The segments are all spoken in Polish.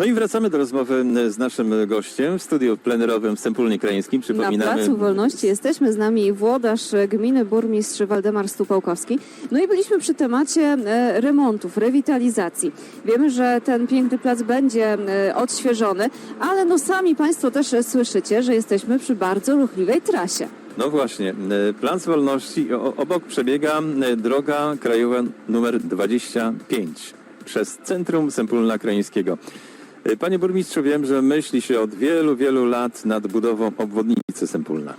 No i wracamy do rozmowy z naszym gościem w studiu plenerowym w Sempólnie Krajeńskim. Na Przypominamy, Placu Wolności jesteśmy z nami włodarz gminy burmistrz Waldemar Stupałkowski. No i byliśmy przy temacie remontów, rewitalizacji. Wiemy, że ten piękny plac będzie odświeżony, ale no sami Państwo też słyszycie, że jesteśmy przy bardzo ruchliwej trasie. no właśnie, Plac Wolności, obok przebiega droga krajowa numer 25 przez centrum Sempólna Krajeńskiego. E, Panie burmistrzu, wiem, że myśli się od wielu, wielu lat nad budową obwodnicy Sempólna.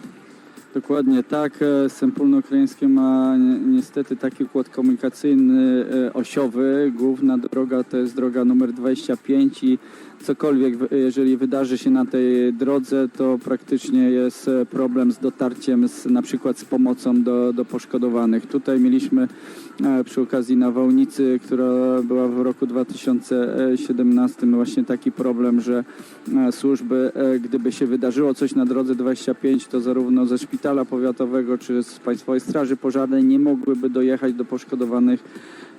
Dokładnie tak. E, Sempólno-Krajeńskie ma ni- niestety taki układ komunikacyjny e, osiowy. Główna droga to jest droga numer 25 i cokolwiek, jeżeli wydarzy się na tej drodze, to praktycznie jest e, problem z dotarciem, z, na przykład z pomocą do, do poszkodowanych. Tutaj mieliśmy e, przy okazji nawałnicy, która była w roku 2017 właśnie taki problem, że e, służby, gdyby się wydarzyło coś na drodze 25, to zarówno ze szpitala powiatowego czy z Państwowej Straży Pożarnej nie mogłyby dojechać do poszkodowanych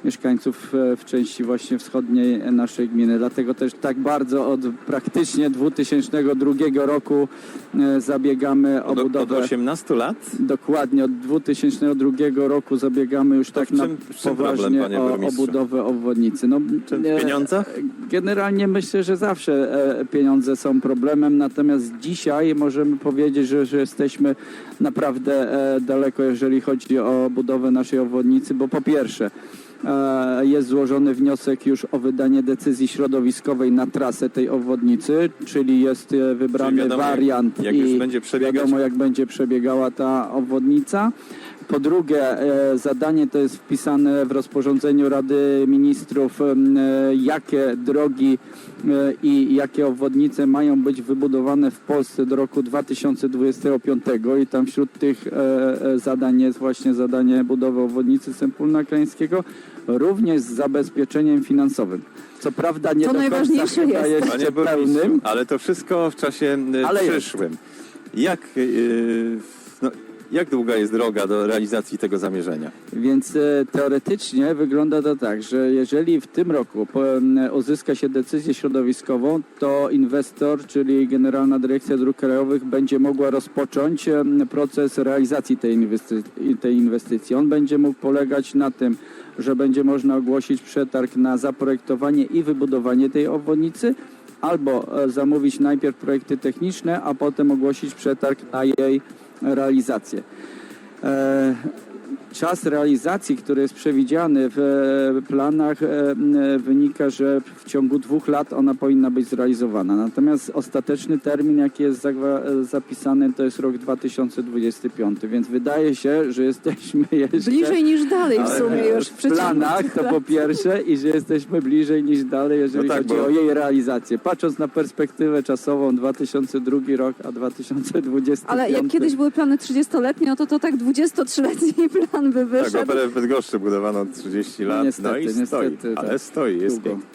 mieszkańców e, w części właśnie wschodniej naszej gminy. Dlatego też tak bardzo od praktycznie 2002 roku e, zabiegamy o Od, od budowę. 18 lat? Dokładnie, od 2002 roku zabiegamy już tak czym- na czym problem, poważnie panie o, o budowę obwodnicy. No, Czy w e, pieniądzach? Generalnie myślę, że zawsze e, pieniądze są problemem, natomiast dzisiaj możemy powiedzieć, że, że jesteśmy naprawdę e, daleko, jeżeli chodzi o budowę naszej obwodnicy, bo po pierwsze e, jest złożony wniosek już o wydanie decyzji środowiskowej na trasę tej obwodnicy, czyli jest e, wybrany Czyli wiadomo, wariant jak i wiadomo jak będzie przebiegała ta obwodnica. Po drugie, e, zadanie to jest wpisane w rozporządzeniu Rady Ministrów, e, jakie drogi e, i jakie obwodnice mają być wybudowane w Polsce do roku 2025 i tam wśród tych zadań jest właśnie zadanie budowy obwodnicy Sępólna Krańskiego, również z zabezpieczeniem finansowym. Co prawda nie To do końca najważniejsze chyba jest. Panie burmistrzu, pełnym, ale to wszystko w czasie Ale jest. przyszłym. Jak, e, no, jak długa jest droga do realizacji tego zamierzenia? Więc e, teoretycznie wygląda to tak, że jeżeli w tym roku uzyska się decyzję środowiskową, to inwestor, czyli Generalna Dyrekcja Dróg Krajowych będzie mogła rozpocząć em, proces realizacji tej, inwesty- tej inwestycji. On będzie mógł polegać na tym, że będzie można ogłosić przetarg na zaprojektowanie i wybudowanie tej obwodnicy, albo e, zamówić najpierw projekty techniczne, a potem ogłosić przetarg na jej realizację. Czas realizacji, który jest przewidziany w e, planach, e, e, wynika, że w ciągu dwóch lat ona powinna być zrealizowana. Natomiast ostateczny termin, jaki jest zapisany, to jest rok 2025, więc wydaje się, że jesteśmy jeszcze Bliżej niż dalej w sumie już w planach, to po pierwsze, i że jesteśmy bliżej niż dalej, jeżeli No tak, chodzi bo- o jej realizację. Patrząc na perspektywę czasową 2002 rok, a 2025. Ale jak kiedyś były plany 30-letnie, no to to tak 23-letni plan by Tak, wyszedł. operę w Bydgoszczy budowano 30 lat, no Niestety, i stoi, niestety, ale tak. stoi, jest Długo. pięknie.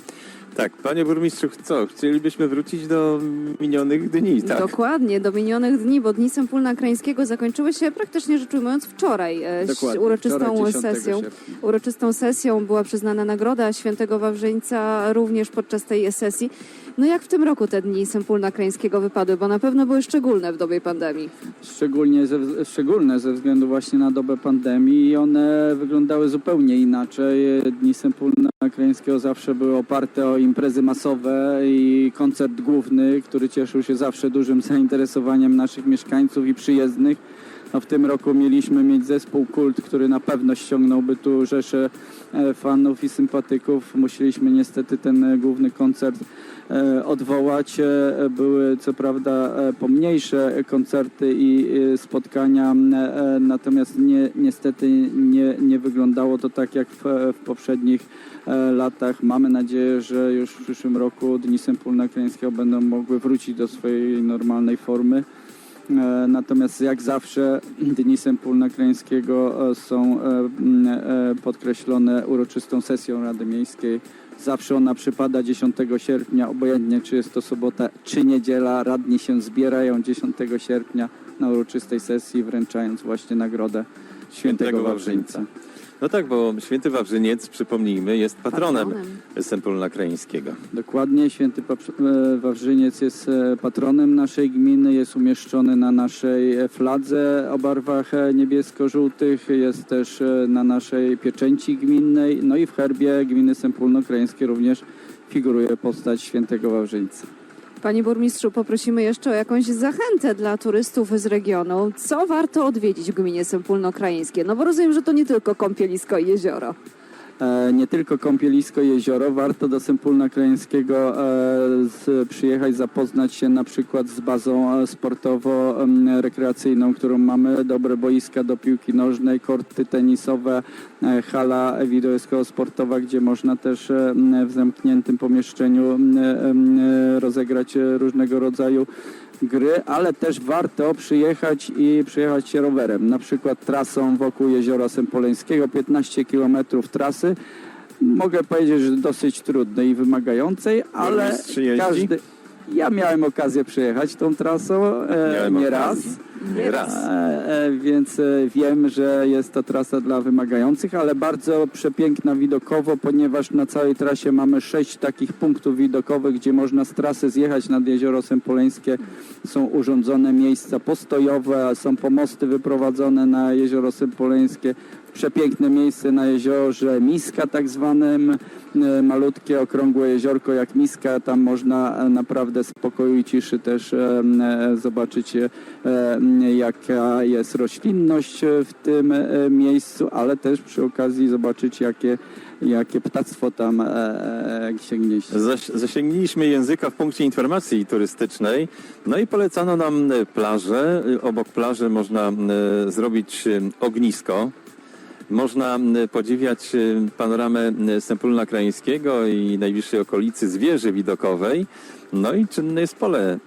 Tak, panie burmistrzu, co? Chcielibyśmy wrócić do minionych dni, tak? Dokładnie, do minionych dni, bo Dni Sempólna Krańskiego zakończyły się praktycznie rzecz ujmując wczoraj. e, Dokładnie, Uroczystą wczoraj, 10 sesją. sierpnia. Uroczystą sesją była przyznana nagroda świętego Wawrzyńca również podczas tej sesji. No jak w tym roku te Dni Sempólna Krańskiego wypadły, bo na pewno były szczególne w dobie pandemii. Szczególnie ze, szczególne ze względu właśnie na dobę pandemii i one wyglądały zupełnie inaczej. Dni Sempólna Krańskiego zawsze były oparte o imprezy masowe i koncert główny, który cieszył się zawsze dużym zainteresowaniem naszych mieszkańców i przyjezdnych. No w tym roku mieliśmy mieć zespół Kult, który na pewno ściągnąłby tu rzeszę e, fanów i sympatyków. Musieliśmy niestety ten e, główny koncert e, odwołać. Były co prawda pomniejsze koncerty i spotkania, natomiast nie, niestety nie, nie wyglądało to tak jak w, w poprzednich latach. Mamy nadzieję, że już w przyszłym roku Dni Krańskiego będą mogły wrócić do swojej normalnej formy. E, Natomiast jak zawsze Dni Sempólna Krańskiego e, są e, podkreślone uroczystą sesją Rady Miejskiej. Zawsze ona przypada 10 sierpnia, obojętnie czy jest to sobota czy niedziela. Radni się zbierają 10 sierpnia na uroczystej sesji, wręczając właśnie nagrodę Świętego Świętego Wawrzyńca. No tak, bo święty Wawrzyniec, przypomnijmy, jest patronem, Patronem. Krajeńskiego. Dokładnie, święty Paprz- e, Wawrzyniec jest e, patronem naszej gminy, jest umieszczony na naszej e, fladze o barwach e, niebiesko-żółtych, jest też e, na naszej pieczęci gminnej, no i w herbie gminy Sępólno-Krajeńskie również figuruje postać świętego Wawrzyńca. Panie burmistrzu, poprosimy jeszcze o jakąś zachętę dla turystów z regionu. Co warto odwiedzić w gminie Sępólno-Krajeńskie? No bo rozumiem, że to nie tylko kąpielisko i jezioro. E, nie tylko kąpielisko, jezioro. Warto do Sępólna Krajeńskiego e, przyjechać, zapoznać się na przykład z bazą e, sportowo-rekreacyjną, którą mamy. Dobre boiska do piłki nożnej, korty tenisowe, hala wideosko-sportowa, gdzie można też w zamkniętym pomieszczeniu rozegrać różnego rodzaju gry, ale też warto przyjechać i przejechać się rowerem. Na przykład trasą wokół Jeziora Sępoleńskiego, 15 km trasy. Mogę powiedzieć, że dosyć trudnej i wymagającej, ale każdy... Ja miałem okazję przejechać tą trasą e, Miałem nie okazję. Raz. E, e, więc e, wiem, że jest to trasa dla wymagających, ale bardzo przepiękna widokowo, ponieważ na całej trasie mamy sześć takich punktów widokowych, gdzie można z trasy zjechać nad Jezioro Sępoleńskie. Są urządzone miejsca postojowe, są pomosty wyprowadzone na Jezioro Sępoleńskie. Przepiękne miejsce na jeziorze Miska tak zwanym, e, malutkie, okrągłe jeziorko jak Miska, tam można e, naprawdę spokoju i ciszy też e, zobaczyć jaka jest roślinność w tym miejscu, ale też przy okazji zobaczyć jakie, jakie ptactwo tam e, e, się gnieździ. Zaś, zasięgniliśmy języka w punkcie informacji turystycznej, no i polecano nam plażę. Obok plaży można zrobić ognisko. Można podziwiać e, panoramę Sępólna Krajeńskiego i najbliższej okolicy Zwierzy Widokowej. No i czynne jest pole e,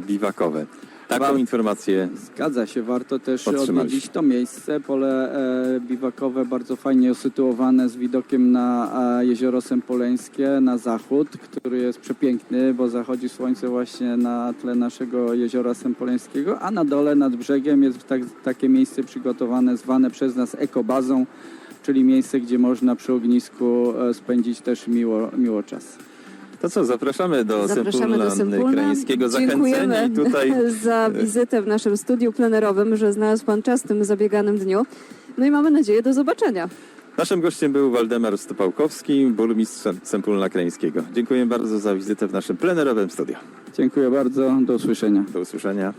biwakowe. Taką informację Zgadza się, warto też Otrzymaliśmy. odwiedzić to miejsce. Pole e, biwakowe bardzo fajnie usytuowane z widokiem na e, jezioro Sępoleńskie, na zachód, który jest przepiękny, bo zachodzi słońce właśnie na tle naszego jeziora Sępoleńskiego, a na dole nad brzegiem jest tak, takie miejsce przygotowane, zwane przez nas ekobazą, czyli miejsce, gdzie można przy ognisku e, spędzić też miło, miło czas. To co, zapraszamy do Zapraszamy do. Krajeńskiego. Dziękujemy tutaj za wizytę w naszym studiu plenerowym, że znalazł Pan czas w tym zabieganym dniu. No i mamy nadzieję do zobaczenia. Naszym gościem był Waldemar Stopałkowski, burmistrz Sempólna Krajeńskiego. Dziękuję bardzo za wizytę w naszym plenerowym studio. Dziękuję bardzo, do usłyszenia. Do usłyszenia.